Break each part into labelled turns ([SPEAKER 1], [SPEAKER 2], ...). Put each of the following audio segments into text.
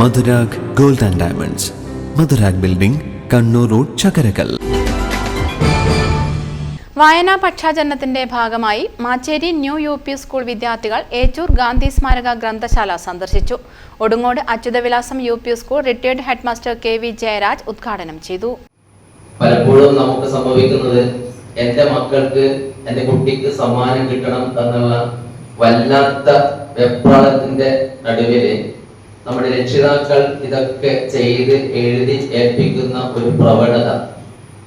[SPEAKER 1] Madhurag gold and diamonds. Madhurag building Kannur road Chakkarakal.
[SPEAKER 2] വായനാ പക്ഷാചരണത്തിന്റെ ഭാഗമായി Macheri new U P school വിദ്യാർത്ഥികൾ ഏച്ചൂർ ഗാന്ധി സ്മാരക ഗ്രന്ഥശാല സന്ദർശിച്ചു. Odungode Achyuthavilasam U P school retired headmaster K V Jayaraj ഉദ്ഘാടനം ചെയ്തു.
[SPEAKER 3] പലപ്പോഴും നമുക്ക് സംഭവിക്കുന്നത് എന്റെ മക്കൾക്ക് എന്റെ കുട്ടിക്ക് സമ്മാനം കിട്ടണം എന്നുള്ള വല്ലാത്ത വെപ്രാളത്തിന്റെ നടുവിൽ നമ്മുടെ രക്ഷിതാക്കൾ ഇതൊക്കെ ചെയ്ത് എഴുതി ഏൽപ്പിക്കുന്ന ഒരു പ്രവണത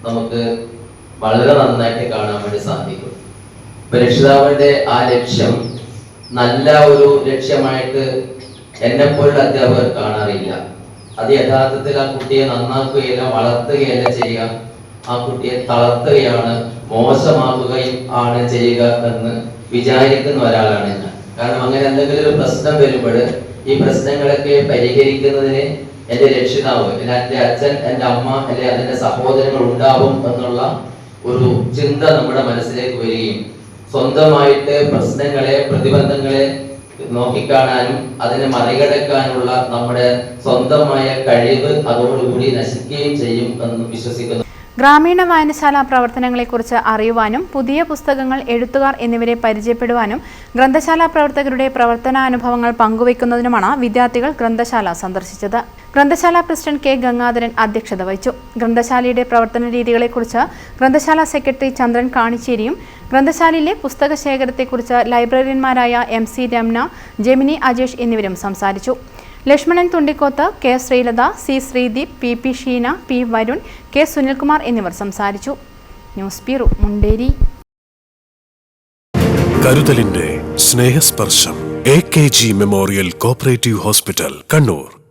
[SPEAKER 3] നമുക്ക് വളരെ നന്നായിട്ട് കാണാൻ വേണ്ടി സാധിക്കും. ഇപ്പൊ ആ ലക്ഷ്യം നല്ല ഒരു ലക്ഷ്യമായിട്ട് എന്നെ പോലുള്ള അധ്യാപകർ കാണാറില്ല. അത് യഥാർത്ഥത്തിൽ ആ കുട്ടിയെ നന്നാക്കുകയല്ല വളർത്തുകയല്ല ചെയ്യുക. ആ കുട്ടിയെ തളർത്തുകയാണ് മോശമാക്കുകയും ആണ് ചെയ്യുക എന്ന് വിചാരിക്കുന്ന ഒരാളാണ് ഞാൻ. കാരണം അങ്ങനെ എന്തെങ്കിലും ഒരു പ്രശ്നം വരുമ്പോൾ ഈ പ്രശ്നങ്ങളൊക്കെ പരിഹരിക്കുന്നതിന് എന്റെ രക്ഷിതാവ് അല്ലെ എന്റെ അച്ഛൻ എന്റെ അമ്മ അല്ലെ അതിന്റെ സഹോദരങ്ങൾ ഉണ്ടാവും എന്നുള്ള ഒരു ചിന്ത നമ്മുടെ മനസ്സിലേക്ക് വരികയും സ്വന്തമായിട്ട് പ്രശ്നങ്ങളെ പ്രതിബന്ധങ്ങളെ നോക്കിക്കാണാനും അതിനെ മറികടക്കാനുള്ള നമ്മുടെ സ്വന്തമായ കഴിവ് അതോടുകൂടി നശിക്കുകയും ചെയ്യും എന്ന് വിശ്വസിക്കുന്നു.
[SPEAKER 2] ഗ്രാമീണ വായനശാല പ്രവർത്തനങ്ങളെക്കുറിച്ച് അറിയുവാനും പുതിയ പുസ്തകങ്ങൾ എഴുത്തുകാർ എന്നിവരെ പരിചയപ്പെടുവാനും ഗ്രന്ഥശാല പ്രവർത്തകരുടെ പ്രവർത്തനാനുഭവങ്ങൾ പങ്കുവയ്ക്കുന്നതിനുമാണ് വിദ്യാർത്ഥികൾ ഗ്രന്ഥശാല സന്ദർശിച്ചത്. ഗ്രന്ഥശാല പ്രസിഡന്റ് കെ ഗംഗാധരൻ അധ്യക്ഷത വഹിച്ചു. ഗ്രന്ഥശാലയുടെ പ്രവർത്തന രീതികളെക്കുറിച്ച് ഗ്രന്ഥശാല സെക്രട്ടറി ചന്ദ്രൻ കാണിച്ചേരിയും ഗ്രന്ഥശാലയിലെ പുസ്തക ശേഖരത്തെക്കുറിച്ച് ലൈബ്രറിയന്മാരായ എം സി രമ്ന ജെമിനി അജേഷ് എന്നിവരും സംസാരിച്ചു. Lakshmanan Thundikkoth K Sreelatha C Sreedeep P P Sheena P Varun K Sunilkumar എന്നിവർ സംസാരിച്ചു. News bureau Munderi.
[SPEAKER 4] കരുതലിന്റെ Snehasparsham A K G memorial cooperative hospital Kannur.